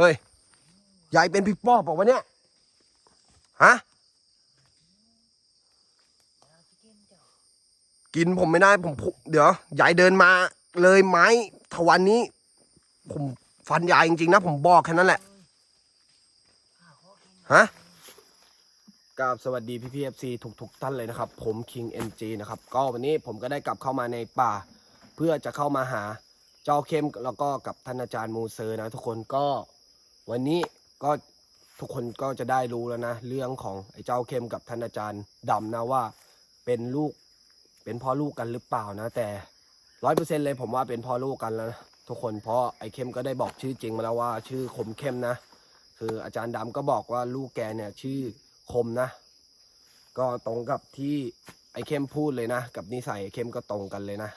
เฮ้ยยายเป็นพี่ป้อบอกว่าวะเนี่ยฮะกินผมไม่ได้ผมเดี๋ยวยายเดินมาเลยไม้ทวันนี้ ผมฟันยายจริงๆนะผมบอกแค่นั้นแหละฮะกราบสวัสดีพี่พีเอฟซีทุกๆท่านเลยนะครับ ผม King NG นะครับ ก็วันนี้ผมก็ได้กลับเข้ามาในป่า เพื่อจะเข้ามาหาเจ้าเข้มแล้วก็กับท่านอาจารย์มูเซอร์นะทุกคนก็ วันนี้ก็ทุกคนก็จะได้รู้แล้วนะ เรื่องของไอ้เจ้าเข้มกับท่านอาจารย์ดำนะว่าเป็นลูกเป็นพ่อลูกกันหรือเปล่านะ แต่ร้อยเปอร์เซ็นเลยผมว่าเป็นพ่อลูกกันแล้วนะทุกคนเพราะไอ้เข้มก็ได้บอกชื่อจริงมาแล้วว่า ชื่อคมเข้มนะ คืออาจารย์ดำก็บอกว่าลูกแกเนี่ยชื่อคมนะ ก็ตรงกับที่ไอ้เข้มพูดเลยนะ กับนิสัยไอ้เข้มก็ตรงกันเลยนะ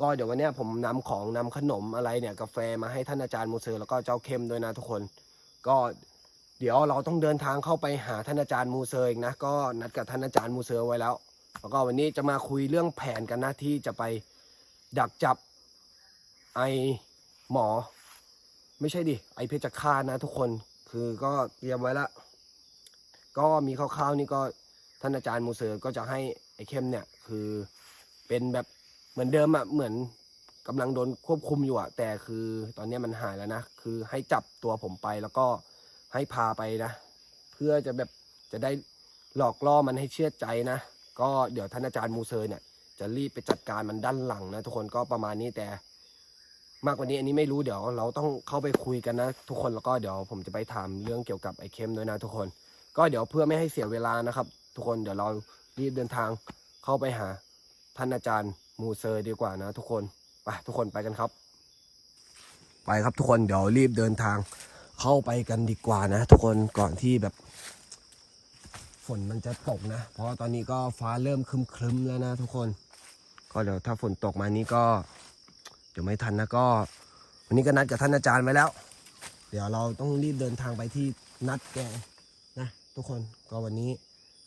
ก็เดี๋ยววันนี้ผมนำของนำขนมอะไรเนี่ยกาแฟมาให้ท่านอาจารย์มูเซอร์แล้วก็เจ้าเข้มด้วยนะทุกคน ก็เดี๋ยวเราต้องเดินทางเข้าไปหาท่านอาจารย์มูเซอร์อีกนะก็นัดกับท่านอาจารย์มูเซอร์ไว้แล้ว แล้วก็วันนี้จะมาคุยเรื่องแผนกันนะที่จะไปดักจับไอหมอ ไม่ใช่ดิไอเพชฌฆาตนะทุกคนคือก็เตรียมไว้ละก็มีคร่าวๆนี่ก็ท่านอาจารย์มูเซอร์ก็จะให้ไอเข้มเนี่ยคือเป็นแบบ มือนเดิมอะเหมือนกำลังโดนควบคุมอยู่อะแต่คือตอนนี้มันหายแล้วนะ คือให้จับตัวผมไปแล้วก็ให้พาไปนะ เพื่อจะแบบจะได้หลอกล่อมันให้เชื่อใจนะ ก็เดี๋ยวท่านอาจารย์มูเซอร์เนี่ยจะรีบไปจัดการมันด้านหลังนะ ทุกคนก็ประมาณนี้แต่ มากกว่านี้อันนี้ไม่รู้เดี๋ยวเราต้องเข้าไปคุยกันนะ ทุกคนแล้วก็เดี๋ยวผมจะไปถามเรื่องเกี่ยวกับไอ้เข้มด้วยนะ ทุกคน ก็เดี๋ยวเพื่อไม่ให้เสียเวลานะครับ ทุกคนเดี๋ยวเรารีบเดินทางเข้าไปหาท่านอาจารย์ มูเซอร์ดีกว่านะ ทุกคนไปทุกคนไปกันครับ ไปครับทุกคนเดี๋ยวรีบเดินทางเข้าไปกันดีกว่านะ ทุกคนก่อนที่แบบ ฝนมันจะตกนะ เพราะตอนนี้ก็ฟ้าเริ่มครึ้มๆแล้วนะ ทุกคน ก็เดี๋ยวถ้าฝนตกมานี้ก็เดี๋ยวไม่ทันนะก็วันนี้ก็นัดกับท่านอาจารย์ไว้แล้ว เดี๋ยวเราต้องรีบเดินทางไปที่นัดแกนะ ทุกคนก็วันนี้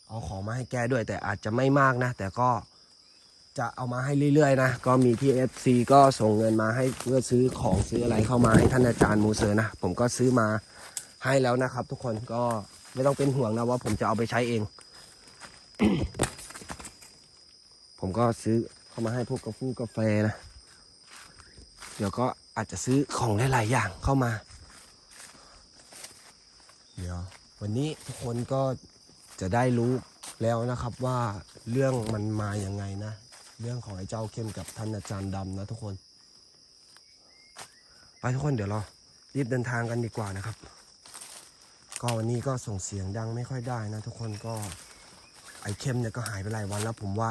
เอาของมาให้แกด้วย แต่อาจจะไม่มากนะ แต่ก็ จะเอามาให้เรื่อยๆนะ ก็มีพี่เอฟซีก็ส่งเงินมาให้เพื่อซื้อของซื้ออะไรเข้ามาให้ท่านอาจารย์มูเซอร์นะ ผมก็ซื้อมาให้แล้วนะครับ ทุกคนก็ไม่ต้องเป็นห่วงนะว่าผมจะเอาไปใช้เอง ผมก็ซื้อเข้ามาให้พวกกาแฟกาแฟนะ เดี๋ยวก็อาจจะซื้อของหลายๆอย่างเข้ามา เดี๋ยว วันนี้ทุกคนก็จะได้รู้แล้วนะครับว่าเรื่องมันมาอย่างไงนะ เรื่องของไอ้เจ้าเข้มกับท่านอาจารย์ดำนะทุกคน ไปทุกคนเดี๋ยวเรารีบเดินทางกันดีกว่านะครับ ก็วันนี้ก็ส่งเสียงดังไม่ค่อยได้นะ ทุกคนก็ไอ้เข้มเนี่ยก็หายไปหลายวันแล้วผมว่า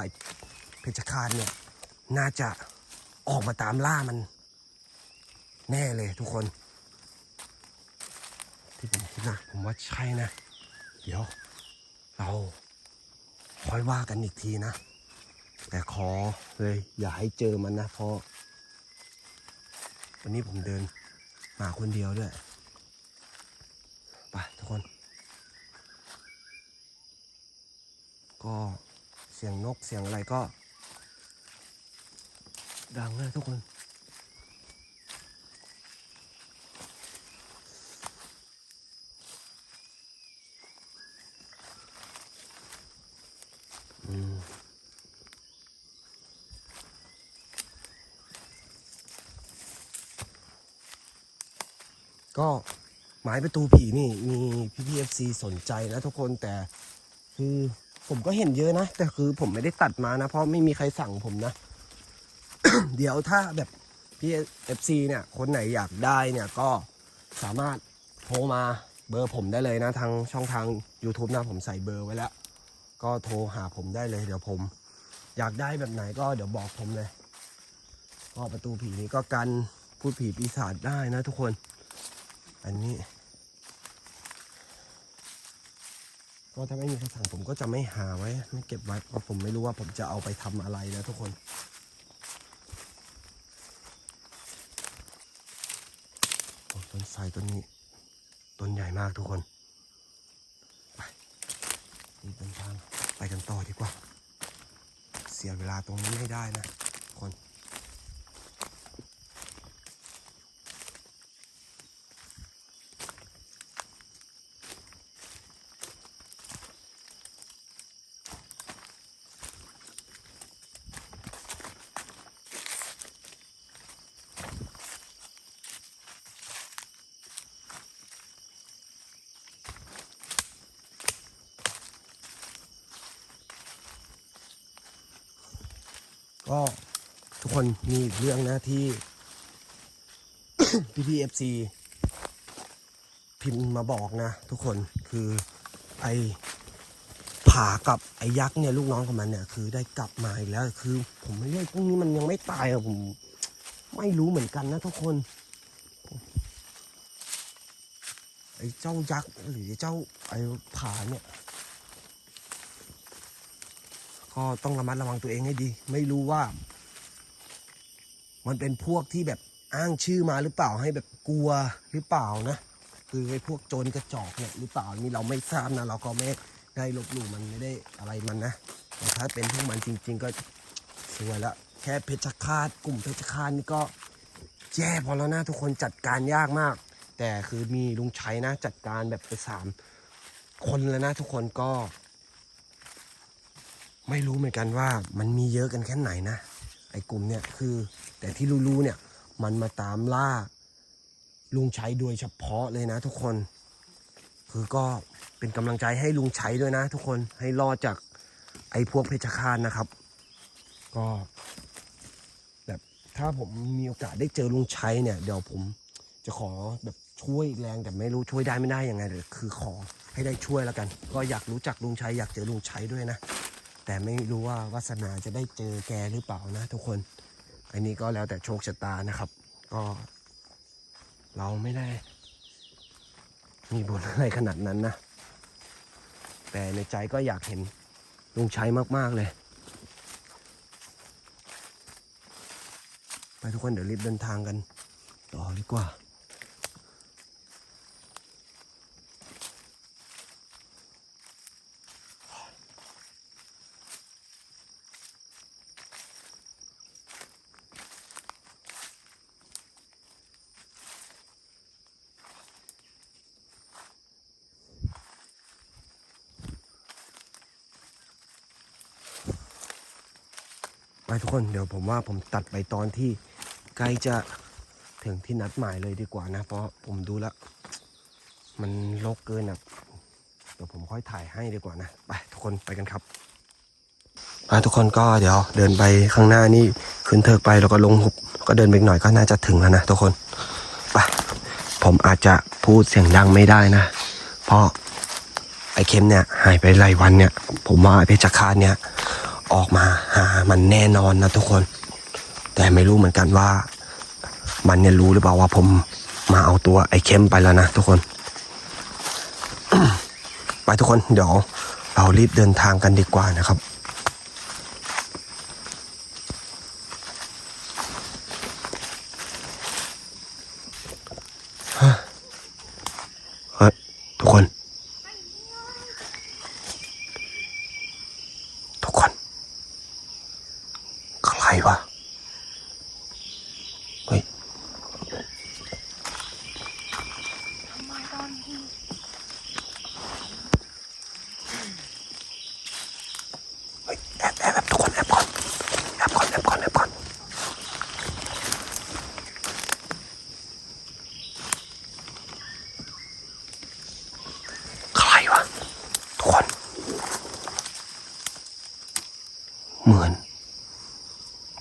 เพชฌฆาตเนี่ยน่าจะออกมาตามล่ามัน แน่เลยทุกคน ที่ผมคิดนะผมว่าใช่นะ เดี๋ยว เราค่อยว่ากันอีกทีนะ แต่ขอเลยอย่าให้เจอมันนะเพราะวันนี้ผมเดินมาคนเดียวด้วยไปทุกคน ก็เสียงนกเสียงอะไรก็ ดังเลยทุกคน ก็ไม้ประตูผีนี่มีพี่พีเอฟซีสนใจนะทุกคนแต่คือผมก็เห็นเยอะนะ แต่คือผมไม่ได้ตัดมานะ เพราะไม่มีใครสั่งผมนะ เดี๋ยวถ้าแบบพี่เอฟซีเนี่ย คนไหนอยากได้เนี่ยก็สามารถโทรมาเบอร์ผมได้เลยนะ ทางช่องทาง YouTube นะผมใส่เบอร์ไว้แล้ว ก็โทรหาผมได้เลย เดี๋ยวผม อยากได้แบบไหนก็เดี๋ยวบอกผมเลยก็ประตูผีนี้ก็กันพูดผีปีศาจได้นะทุกคน อันนี้ก็ถ้าไม่มีใครสั่งผมก็จะไม่หาไว้ ไม่เก็บไว้เพราะผมไม่รู้ว่าผมจะเอาไปทำอะไรนะทุกคนต้นไทรต้นนี้ต้นใหญ่มากทุกคนไปรีบเดินทางไปกันต่อดีกว่า เสียเวลาตรงนี้ไม่ได้นะทุกคน ไก็ทุก คนมีอีกเรื่องนะที่ พี่พีเอฟซีพิมพ์มาบอกนะ ทุกคนคือไอผากับไอยักษ์เนี่ยลูกน้องของมันเนี่ยคือได้กลับมาอีกแล้วคือ ผมไม่เรียกพวกนี้มันยังไม่ตายอะผม ไม่รู้เหมือนกันนะทุกคนไอ้เจ้ายักษ์หรือเจ้าไอ้ผาเนี่ยก็ต้องระมัดระวังตัวเองให้ดี ไม่รู้ว่า มันเป็นพวกที่แบบอ้างชื่อมาหรือเปล่าให้แบบกลัวหรือเปล่านะ คือไอ้พวกโจรกระจอกเนี่ยหรือเปล่านี่เราไม่ทราบนะ เราก็ไม่ได้ลบหลู่มันไม่ได้อะไรมันนะแต่ถ้าเป็นพวกมันจริง ๆ ก็สวยละแค่เพชฌฆาตกลุ่มเพชฌฆาตนี่ก็แย่พอแล้วนะทุกคนจัดการยากมาก แต่คือมีลุงชัยนะ จัดการแบบไปสามคนแล้วนะทุกคนก็ ไม่รู้เหมือนกันว่ามันมีเยอะกันแค่ไหนนะไอ้กลุ่มเนี่ยคือ แต่ที่รู้ๆเนี่ยมันมาตามล่าลุงชัยโดยเฉพาะเลยนะทุกคน คือก็เป็นกำลังใจให้ลุงชัยด้วยนะ ทุกคนให้รอดจากไอ้พวกเพชฌฆาตนะครับ ก็แบบถ้าผมมีโอกาสได้เจอลุงชัยเนี่ย เดี๋ยวผมจะขอแบบช่วยแรงแต่ไม่รู้ช่วยได้ไม่ได้ยังไงเลยคือขอให้ได้ช่วยแล้วกัน ก็อยากรู้จักลุงชัยอยากเจอลุงชัยด้วยนะ แต่ไม่รู้ว่าวาสนาจะได้เจอแกหรือเปล่านะ ทุกคน อันนี้ก็แล้วแต่โชคชะตานะครับ ก็ เราไม่ได้ มีบุญอะไรขนาดนั้นนะ แต่ในใจก็อยากเห็นลุงชัยมาก ๆ เลย ไปทุกคนเดี๋ยวรีบเดินทางกัน ต่อดีกว่า ทุกคนเดี๋ยวผมว่าผมตัดไปตอนที่ใกล้จะถึงที่นัดหมายเลยดีกว่านะ เพราะผมดูแล้ว มันลกเกินอะเดี๋ยวผมค่อยถ่ายให้ดีกว่านะ ไปทุกคนไปกันครับไปทุกคนก็เดี๋ยวเดินไปข้างหน้านี่ขึ้นเทิกไปแล้วก็ลงหุบก็เดินไปหน่อยก็น่าจะถึงแล้วนะทุกคนไปผมอาจจะพูดเสียงดังไม่ได้นะ เพราะไอ้เข็มเนี่ยหายไปหลายวันเนี่ย ผมว่าไอ้เพชฌฆาตเนี่ยออกมาหา มันแน่นอนนะทุกคน แต่ไม่รู้เหมือนกันว่า มันเนี่ยรู้หรือเปล่าว่าผมมาเอาตัวไอ้เข้มไปแล้วนะทุกคน ไปทุกคนเดี๋ยวเรารีบเดินทางกันดีกว่านะครับ เฮ้ยทุกคน ทุกคน ใครวะ เฮ้ย เฮ้ย แอบแอบแอบทุกคนแอบก่อน แอบก่อน แอบก่อน แอบก่อน ใครวะ ทุกคน เหมือน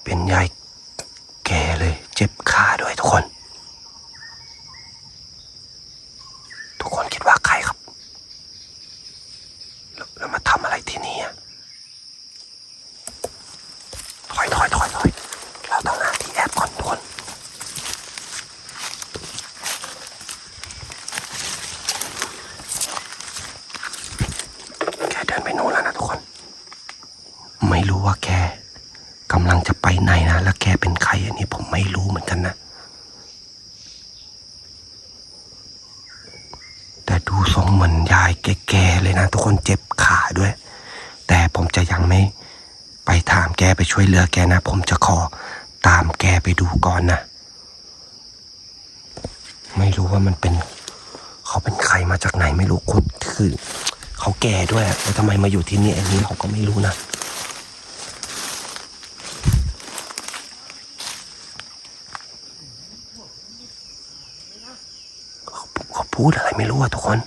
เป็นยายแก่เลย เจ็บขาด้วยทุกคน ทุกคนคิดว่าใครครับ แล้วแล้วมาทำอะไรที่นี่อะถอยถอยถอยถอยเราต้องหาที่แอบก่อนทุกคนแกเดินไปโน่นแล้วนะทุกคน ไม่รู้ว่าแกกำลังจะไปไหนนะ แล้วแกเป็นใครอันนี้ผมไม่รู้เหมือนกันนะ แต่ดู ทรงเหมือนยายแก่ๆเลยนะ ทุกคนเจ็บขาด้วย แต่ผมจะยังไม่ไปถามแกไปช่วยเหลือแกนะ ผมจะขอตามแกไปดูก่อนนะ ไม่รู้ว่ามันเป็น เขาเป็นใครมาจากไหนไม่รู้คนคือ เขาแก่ด้วยแล้วทำไมมาอยู่ที่นี่อันนี้เขาก็ไม่รู้นะเขาพูดอะไรไม่รู้อะทุกคน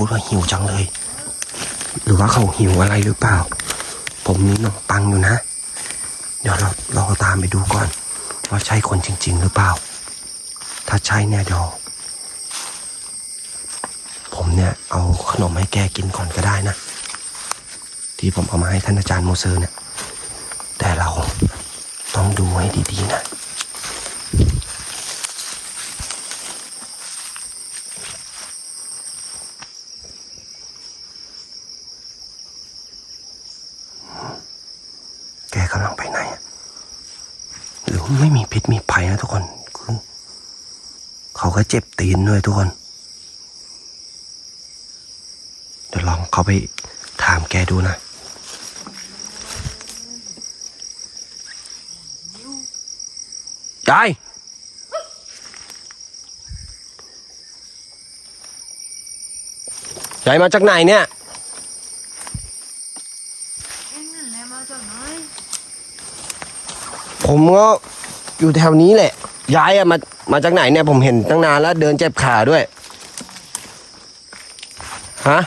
พูดว่า หิวจังเลย หรือว่าเขาหิวอะไรหรือเปล่า ผมมีขนมปังอยู่นะ เดี๋ยวเราเราตามไปดูก่อน ว่าใช่คนจริง ๆ หรือเปล่า ถ้าใช่เนี่ยเดี๋ยวผมเนี่ยเอาขนมให้แกกินก่อนก็ได้นะ ที่ผมเอามาให้ท่านอาจารย์โมเซอร์เนี่ย แต่เราต้องดูให้ดีๆนะ แกกำลังไปไหนอะหรือ ไม่มีพิษมีภัยนะทุกคนคือเขาก็เจ็บตีนด้วยทุกคน เดี๋ยวลองเขาไปถามแกดูนะยายยายมาจากไหนเนี่ยผมก็ อยู่แถวนี้แหละ ย้ายอะมา มาจากไหนเนี่ยผมเห็นตั้งนานแล้ว เดินเจ็บขาด้วย ฮะ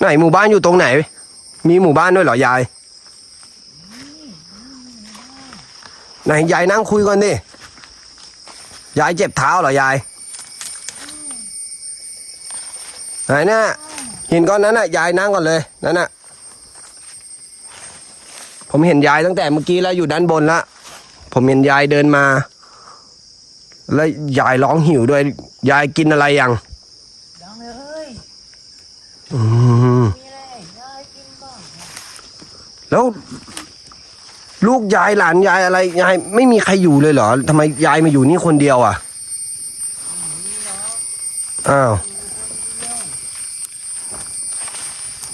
ไหนหมู่บ้านอยู่ตรงไหน มีหมู่บ้านด้วยเหรอยาย ไหนยายนั่งคุยก่อนดิ ยายเจ็บเท้าเหรอยาย ไหนเนี่ยหินก้อนนั้นน่ะ ยายนั่งก่อนเลย นั่นน่ะ ผมเห็นยายตั้งแต่เมื่อกี้แล้วอยู่ด้านบนละผมเห็นยายเดินมา แล้วยายร้องหิวด้วย ยายกินอะไรยังยังเลยอืมมีอะไรให้ยายกินบ้างเนี่ยแล้ว ลูกยายหลานยายอะไรยายไม่มีใครอยู่เลยเหรอทำไมยายมาอยู่นี่คนเดียวอะมีเนาะอ้าว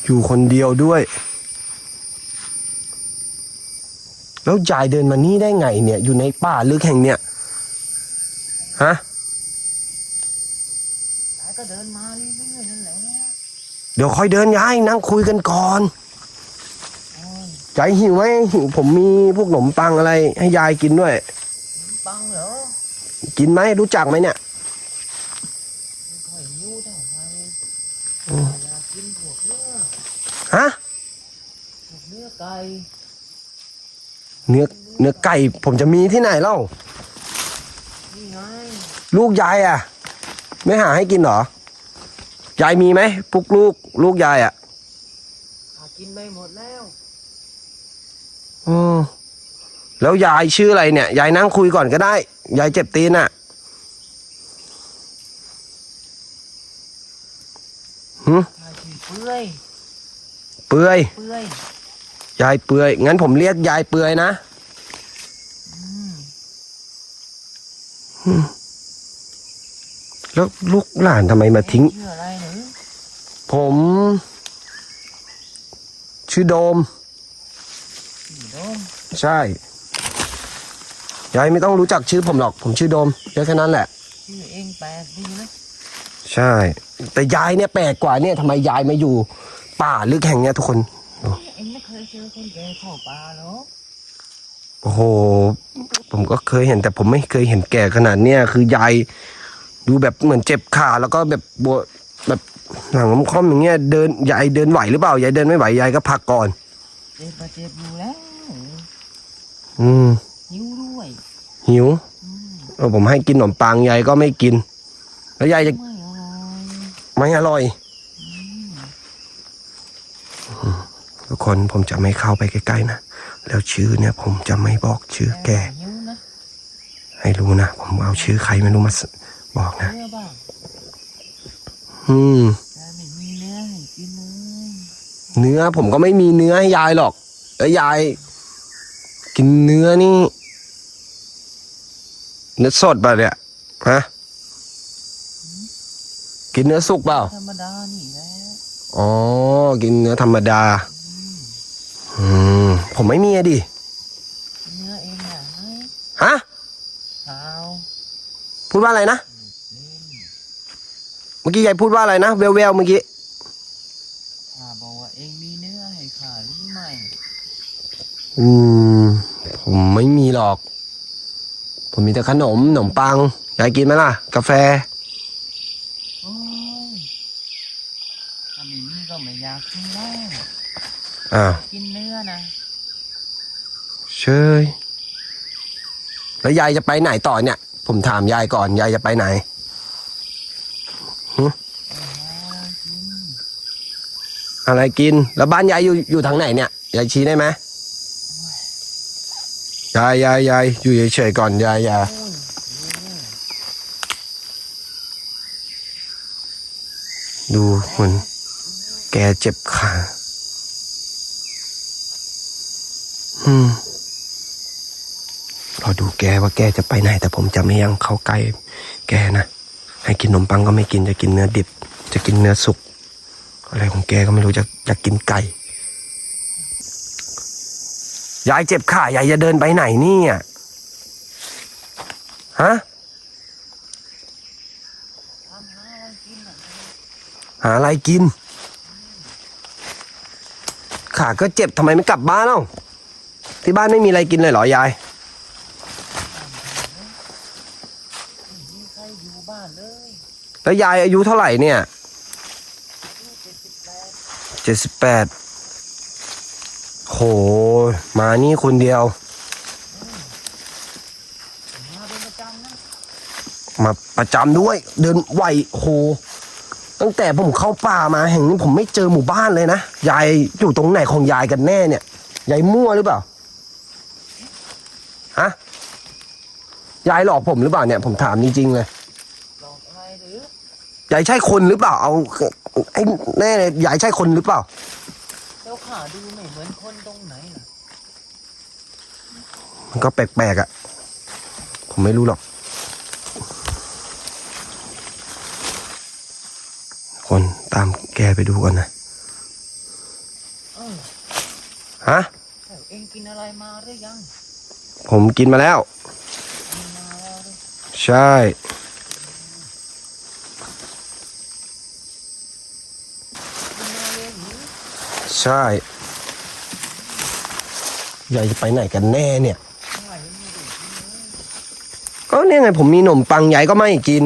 อยู่คนเดียวอยู่คนเดียวด้วย แล้วยายเดินมานี่ได้ไงเนี่ย อยู่ในป่าลึกแห่งเนี่ยฮะยายก็เดินมาเรื่อยๆนั่นแหละเดี๋ยวค่อยเดินยายนั่งคุยกันก่อนโอ้ยยายหิวไหมหิวผมมีพวกขนมปังอะไร ให้ยายกินด้วยขนมปังเหรอกินไหมรู้จักไหมเนี่ยไม่ค่อยหิวเท่าไหร่อืมอยากกินพวกเนื้อฮะพวกเนื้อไก่ เนื้อเนื้อไก่ผมจะมีที่ไหนเล่านี่ไงลูกยายอะ ไม่หาให้กินเหรอ ยายมีไหมพวกลูก ลูกยายอะหากินไปหมดแล้วอืมแล้วยายชื่ออะไรเนี่ย ยายนั่งคุยก่อนก็ได้ ยายเจ็บตีนอะหึยายชื่อเปื่อย เปื่อยเปื่อย ยายเปื่อย งั้นผมเรียกยายเปื่อยนะอืมแล้วลูกหลานทำไมมาทิ้งเอ็ชื่ออะไรหนูผม ชื่อโดมชื่อโดมใช่ ยายไม่ต้องรู้จักชื่อผมหรอก ผมชื่อโดมเพียงแค่นั้นแหละ ชื่อเองแปลกดีนะใช่ แต่ยายเนี่ยแปลกกว่าเนี่ยทำไมยายมาอยู่ ป่าลึกแห่งเนี้ยทุกคน เองไม่เคยเจอคนแก่เข้าป่าเหรอโอ้โห ผมก็เคยเห็นแต่ผมไม่เคยเห็นแก่ขนาดเนี้ยคือยายดูแบบเหมือนเจ็บขาแล้วก็แบบบวแบบหลังค่อมๆอย่างเงี้ยเดินยายเดินไหวหรือเปล่ายายเดินไม่ไหวยายก็พักก่อน เจ็บมาเจ็บอยู่แล้วอืมหิวด้วยหิวอืมเออผมให้กินขนมปังยายก็ไม่กิน แล้วยายจะไม่อร่อยไม่อร่อยอืม ทุกคนผมจะไม่เข้าไปใกล้ๆนะ แล้วชื่อเนี่ยผมจะไม่บอกชื่อแกหิวนะให้รู้นะ ผมเอาชื่อใครไม่รู้มาสบอกนะเนื้อบ้างอืมแต่ไม่มีเนื้อให้กินเลยเนื้อผมก็ไม่มีเนื้อให้ยายหรอก แล้วยาย กินเนื้อนี่ เนื้อสดป่ะเนี่ย ฮะ กินเนื้อสุกเปล่า ธรรมดานี่แหละ อ๋อ กินเนื้อธรรมดา อืมผมไม่มีอะดิ เนื้อเองอะไหมฮะ เปล่าพูดว่าอะไรนะเล่นเมื่อกี้ยายพูดว่าอะไรนะเวลเวลเมื่อกี้ ข้าบอกว่าเองมีเนื้อให้ข้าหรือไม่อืม ผมไม่มีหรอกผผมมีแต่ขนมขนมปัง ยายกินไหมล่ะ กาแฟ โอ้ยถ้าไม่มีก็ไม่อยากกินแล้ว อ้าวกินเนื้อนะเชยแล้วยายจะไปไหนต่อเนี่ย ผมถามยายก่อนยายจะไปไหนโอ้ยกินอะไรกิน แล้วบ้านยายอยู่อยู่ทางไหนเนี่ยยายชี้ได้ไหมยายยายยายอยู่เฉยๆก่อนยายยายโอ้ยโอ้ยดูเหมือนแกเจ็บขา อืมรอดูแกว่าแกจะไปไหน แต่ผมจะไม่ยังเข้าใกล้แกนะ ให้กินขนมปังก็ไม่กินจะกินเนื้อดิบ จะกินเนื้อสุก อะไรของแกก็ไม่รู้จะจะกินไก่ยายเจ็บขายายจะเดินไปไหนเนี่ยฮะหาอะไรกินอะหาอะไรกินขาก็เจ็บทำไมไม่กลับบ้านเอ้า ที่บ้านไม่มีอะไรกินเลยเหรอยายไม่มีใครอยู่บ้านเลยแล้วยายอายุเท่าไหร่เนี่ยอายุเจ็ดสิบแปดเจ็ดสิบแปดโห มานี่คนเดียวมาเป็นประจำนะมาประจำด้วย เดินไหวโห ตั้งแต่ผมเข้าป่ามาแห่งนี้ผมไม่เจอหมู่บ้านเลยนะ ยายอยู่ตรงไหนของยายกันแน่เนี่ย ยายมั่วหรือเปล่า ฮะ ยายหลอกผมหรือเปล่าเนี่ยผมถามจริงๆเลยหลอกใครหรือยายใช่คนหรือเปล่า เอาไอ้แน่เลยยายใช่คนหรือเปล่าเจ้าขาดูไม่เหมือนคนตรงไหนล่ะมันก็แปลกๆอะ่ะ ผมไม่รู้หรอก คนตามแกไปดูก่อนนะเออฮะแต่เองกินอะไรมาหรือยัง ผมกินมาแล้ว กินมาแล้วหรือ ใช่กินมาเลยหรือใช่ยายจะไปไหนกันแน่เนี่ยใช่ไม่ได้กินเลยก็เนี่ยไงผมมีขนมปังยายก็ไม่กิน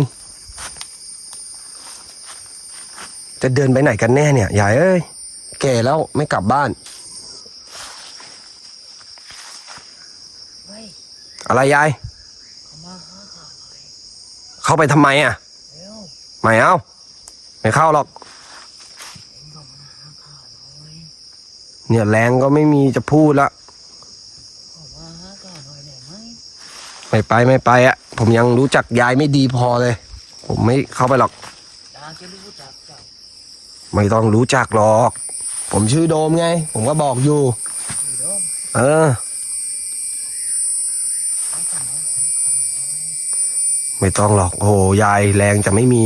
จะเดินไปไหนกันแน่เนี่ยยายเอ้ย แก่แล้วไม่กลับบ้านเฮ้ยอะไรยาย เขามาหาข้าหน่อย เข้าไปทำไมอะ ไม่เอา ไม่เข้าหรอกเข้าหน่อยเนี่ยแรงก็ไม่มีจะพูดละเขามาหาข้าหน่อยได้ไหมไม่ไปไม่ไปอะผมยังรู้จักยายไม่ดีพอเลย ผมไม่เข้าไปหรอกอยาจะรู้จักเจ้าไม่ต้องรู้จักหรอก ผมชื่อโดมไง ผมก็บอกอยู่พี่โดม เออ เขาจะมาหาข้าหน่อย ไม่ต้องหรอกโอ้โหยายแรงจะไม่มี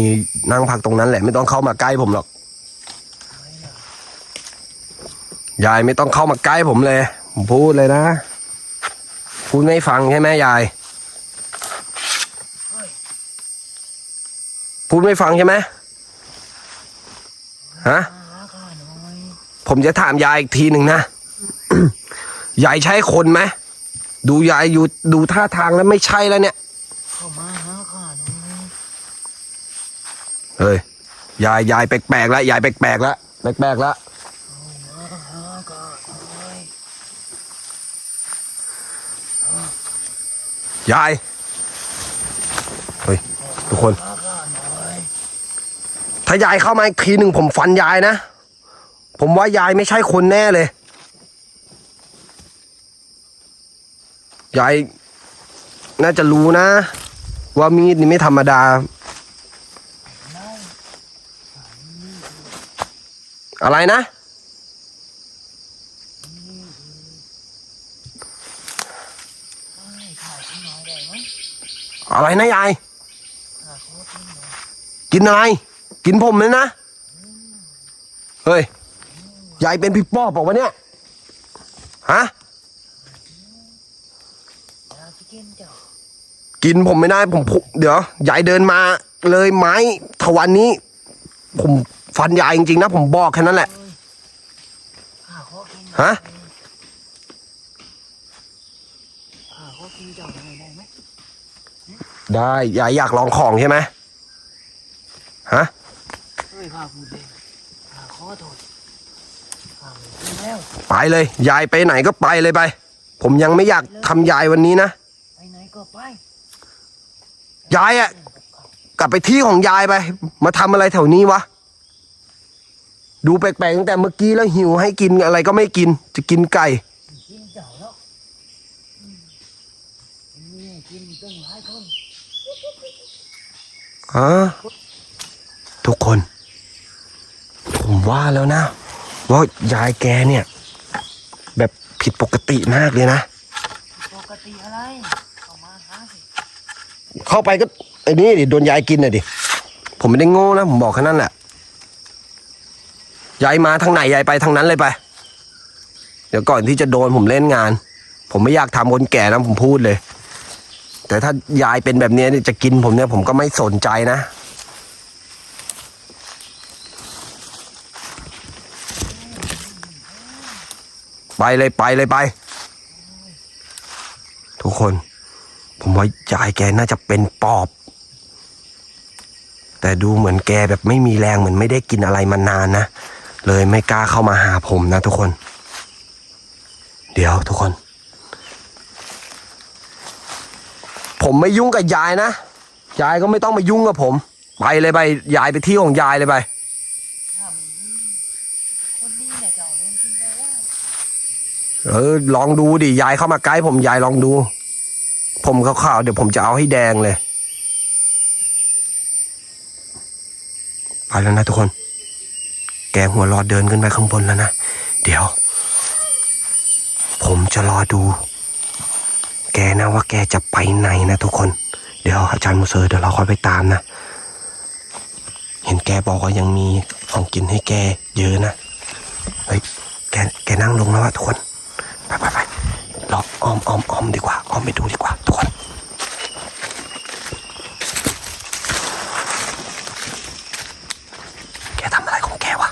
นั่งพักตรงนั้นแหละ ไม่ต้องเข้ามาใกล้ผมหรอก ยายไม่ต้องเข้ามาใกล้ผมเลยผมพูดเลยนะพูดไม่ฟังใช่ไหมยาย พูดไม่ฟังใช่ไหมฮะผมจะถามยายอีกทีหนึ่งนะ ยายใช่คนไหม ดูยายอยู่ดูท่าทางแล้วไม่ใช่แล้วเนี่ย เข้ามาหาข้าหน่อย เฮ้ยยายยายแปลกๆแล้วยายแปลกๆแล้วแปลกๆแล้วยายเฮ้ยทุกคน ถ้ายายเข้ามาอีกทีหนึ่งผมฟันยายนะ ผมว่ายายไม่ใช่คนแน่เลยยายน่าจะรู้นะ ว่ามีดนี่ไม่ธรรมดา ไม่ อะไรนะ อะไรนะยาย กินอะไร กินผมเลยนะ เฮ้ย ยายเป็นพี่ป้อบอกว่าวะเนี่ย ฮะ กินผมไม่ได้ผมพุเดี๋ยว ยายเดินมาเลยไม้ทวันนี้ ผม ฟันยายจริงๆนะผมบอกแค่นั้นแหละเอ้ยข้าขอกินฮะข้าขอกินเจ้าหน่อยได้ไหมได้ยายอยากลองของใช่ไหมฮะเฮ้ยข้าพูดเองข้าขอโทษข้าไม่กินแล้วไปเลย ยายไปไหนก็ไปเลยไป ผมยังไม่อยากทำยายวันนี้นะไปไหนก็ไปยายอะกลับไปที่ของยายไป มาทำอะไรแถวนี้วะ ดูแปลกๆตั้งแต่เมื่อกี้แล้วหิวให้กินอะไรก็ไม่กิน จะกินไก่กินเจ้าแล้วอืมมีให้กินตั้งหลายคนฮะทุกคน ผมว่าแล้วนะ ว่ายายแกเนี่ย แบบผิดปกติมากเลยนะปกติอะไรเข้ามาหาสิเข้าไปก็ไอ้นี่ดิโดนยายกินน่ะดิผมไม่ได้โง่นะผมบอกแค่นั้นแหละ ยายมาทางไหนยายไปทางนั้นเลยไป เดี๋ยวก่อนที่จะโดนผมเล่นงาน ผมไม่อยากทำคนแก่นะผมพูดเลย แต่ถ้ายายเป็นแบบนี้จะกินผมเนี่ย ผมก็ไม่สนใจนะไปเลยไปเลยไป ทุกคน ผมว่ายายแกน่าจะเป็นปอบ แต่ดูเหมือนแกแบบไม่มีแรงเหมือนไม่ได้กินอะไรมานานนะ เลยไม่กล้าเข้ามาหาผมนะทุกคน เดี๋ยวทุกคน ผมไม่ยุ่งกับยายนะ ยายก็ไม่ต้องมายุ่งกับผม ไปเลยไป ยายไปที่ของยายเลยไปเนี่ยเจ้าเดินขึ้นไปได้เออลองดูดิ ยายเข้ามาใกล้ผมยายลองดู ผมขาวๆเดี๋ยวผมจะเอาให้แดงเลย ไปแล้วนะทุกคน แกหัวรอเดินขึ้นไปข้างบนแล้วนะ เดี๋ยว ผมจะรอดู แกนะว่าแกจะไปไหนนะทุกคน เดี๋ยวอาจารย์มูเซอร์เดี๋ยวเราค่อยไปตามนะ เห็นแกบอกว่ายังมีของกินให้แกเยอะนะ เฮ้ย แก แกนั่งลงแล้วอะทุกคน ไปไปไปเราอ้อมอ้อมอ้อมดีกว่า อ้อมไปดูดีกว่าทุกคน แกทำอะไรของแกวะ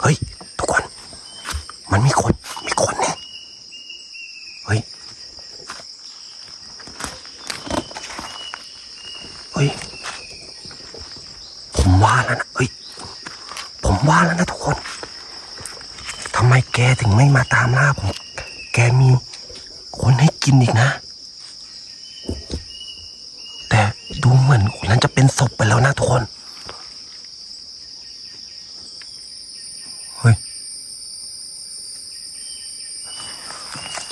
เฮ้ย ทุกคน มันมีคน มีคนเนี่ย เฮ้ย เฮ้ย ผมว่าแล้วนะเฮ้ย ผมว่าแล้วนะทุกคน ทำไมแกถึงไม่มาตามล่าผม แกมีคนให้กินอีกนะ แต่ดูเหมือนคนนั้นจะเป็นศพไปแล้วนะทุกคน เฮ้ย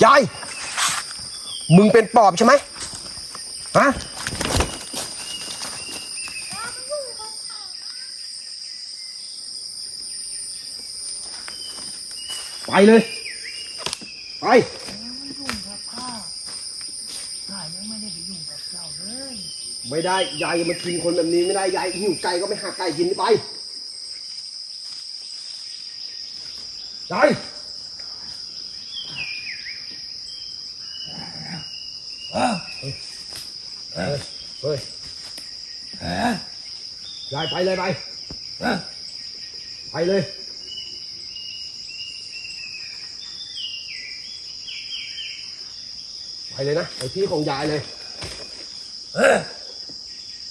ยาย มึ งเป็นปอบใช่ไหมฮะไปเลย ไปไม่ยุ่งกับข้าข้ายังไม่ได้ไปยุ่งกับเจ้าเลยไม่ได้ยายมันกินคนแบบนี้ไม่ได้ยายหิวไก่ก็ไม่หาไก่กินไปยาย เฮ้ยเฮ้ยยายไปเลยไปไปเลยไปเลยนะไปที่ของยายเลย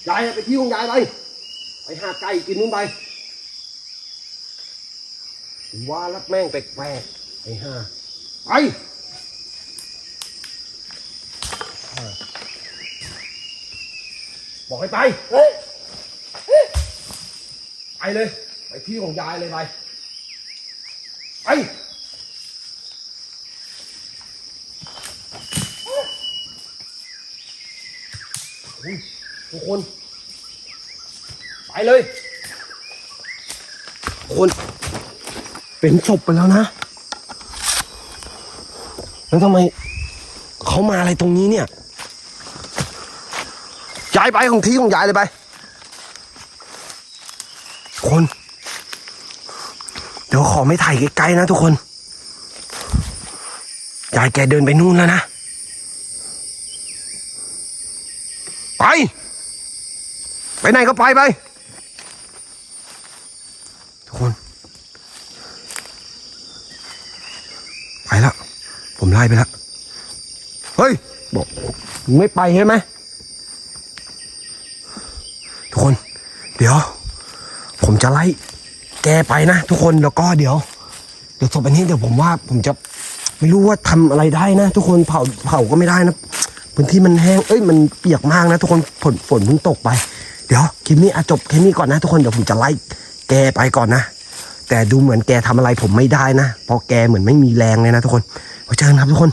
ยายไปที่ของยายไปไปหาไก่กินนู่นไปว่าแล้วแม่งแปลกๆไอ้ห่าไปเออ บอกให้ไปไปเลย ไปที่ของยายเลยไป ไป ทุกคน ไปเลยทุกคน เป็นศพไปแล้วนะ แล้วทำไมเขามาอะไรตรงนี้เนี่ยายไปของทีของยายเลยไป คน เดี๋ยวขอไม่ถ่ายไกลๆนะทุกคน ยายแกเดินไปนู่นแล้วนะ ไป ไปไหนก็ไปไป ทุกคน ไปแล้ว ผมไล่ไปแล้ว เฮ้ย บอก ไม่ไปใช่ไหม ทุกคน เดี๋ยว ผมจะไล่แกไปนะ ทุกคนแล้วก็เดี๋ยว เดี๋ยวศพอันนี้เดี๋ยวผมว่าผมจะไม่รู้ว่าทำอะไรได้นะ ทุกคนเผาเผาก็ไม่ได้นะพื้นที่มันแห้งเอ้ยมันเปียกมากนะ ทุกคนฝนฝนเพิ่งตกไป เดี๋ยวคลิปนี้อาจบแค่นี้ก่อนนะ ทุกคนเดี๋ยวผมจะไล่แกไปก่อนนะ แต่ดูเหมือนแกทำอะไรผมไม่ได้นะเพราะแกเหมือนไม่มีแรงเลยนะ ทุกคนไว้เจอกันครับทุกคน